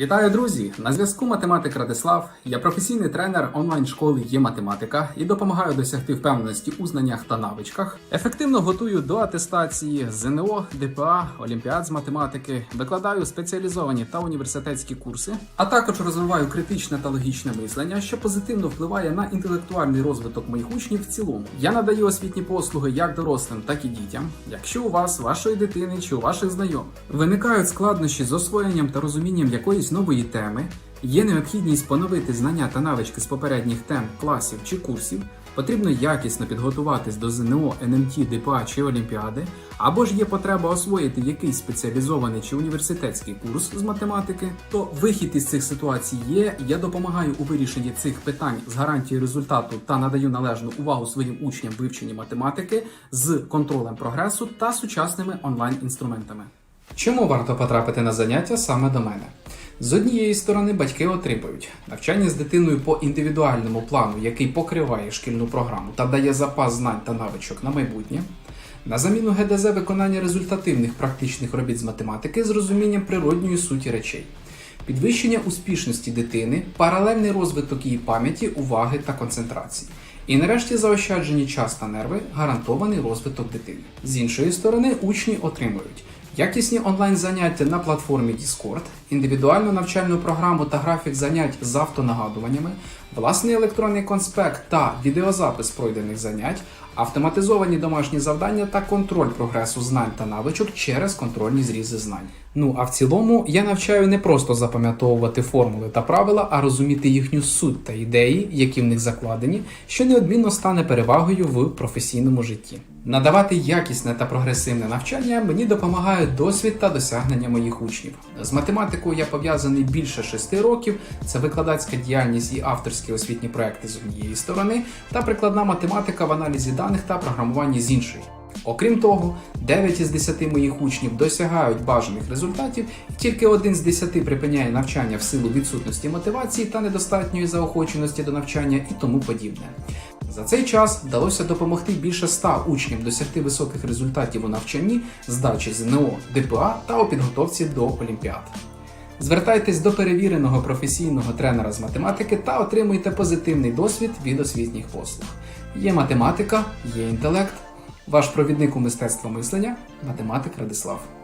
Вітаю, друзі! На зв'язку математик Радислав. Я професійний тренер онлайн-школи є математика і допомагаю досягти впевненості у знаннях та навичках. Ефективно готую до атестації ЗНО, ДПА, Олімпіад з математики, викладаю спеціалізовані та університетські курси, а також розвиваю критичне та логічне мислення, що позитивно впливає на інтелектуальний розвиток моїх учнів в цілому. Я надаю освітні послуги як дорослим, так і дітям. Якщо у вас, вашої дитини чи у ваших знайомих виникають складнощі з освоєнням та розумінням якоїсь нової теми, є необхідність поновити знання та навички з попередніх тем, класів чи курсів, потрібно якісно підготуватись до ЗНО, НМТ, ДПА чи Олімпіади, або ж є потреба освоїти якийсь спеціалізований чи університетський курс з математики, то вихід із цих ситуацій є. Я допомагаю у вирішенні цих питань з гарантією результату та надаю належну увагу своїм учням в вивченні математики з контролем прогресу та сучасними онлайн-інструментами. Чому варто потрапити на заняття саме до мене? З однієї сторони, батьки отримують навчання з дитиною по індивідуальному плану, який покриває шкільну програму та дає запас знань та навичок на майбутнє. На заміну ГДЗ виконання результативних практичних робіт з математики з розумінням природньої суті речей, підвищення успішності дитини, паралельний розвиток її пам'яті, уваги та концентрації. І нарешті заощаджені час та нерви, гарантований розвиток дитини. З іншої сторони, учні отримують якісні онлайн-заняття на платформі Discord, індивідуальну навчальну програму та графік занять з автонагадуваннями, власний електронний конспект та відеозапис пройдених занять, автоматизовані домашні завдання та контроль прогресу знань та навичок через контрольні зрізи знань. Ну а в цілому я навчаю не просто запам'ятовувати формули та правила, а розуміти їхню суть та ідеї, які в них закладені, що неодмінно стане перевагою в професійному житті. Надавати якісне та прогресивне навчання мені допомагає досвід та досягнення моїх учнів. З математикою я пов'язаний більше шести років. Це викладацька діяльність і авторські освітні проекти з однієї сторони, та прикладна математика в аналізі даних та програмуванні з іншої. Окрім того, 9 із 10 моїх учнів досягають бажаних результатів, і тільки один з 10 припиняє навчання в силу відсутності мотивації та недостатньої заохоченості до навчання і тому подібне. За цей час вдалося допомогти більше 100 учням досягти високих результатів у навчанні, здачі ЗНО, ДПА та у підготовці до Олімпіад. Звертайтесь до перевіреного професійного тренера з математики та отримуйте позитивний досвід від освітніх послуг. Є математика, є інтелект. Ваш провідник у мистецтво мислення математик Радислав.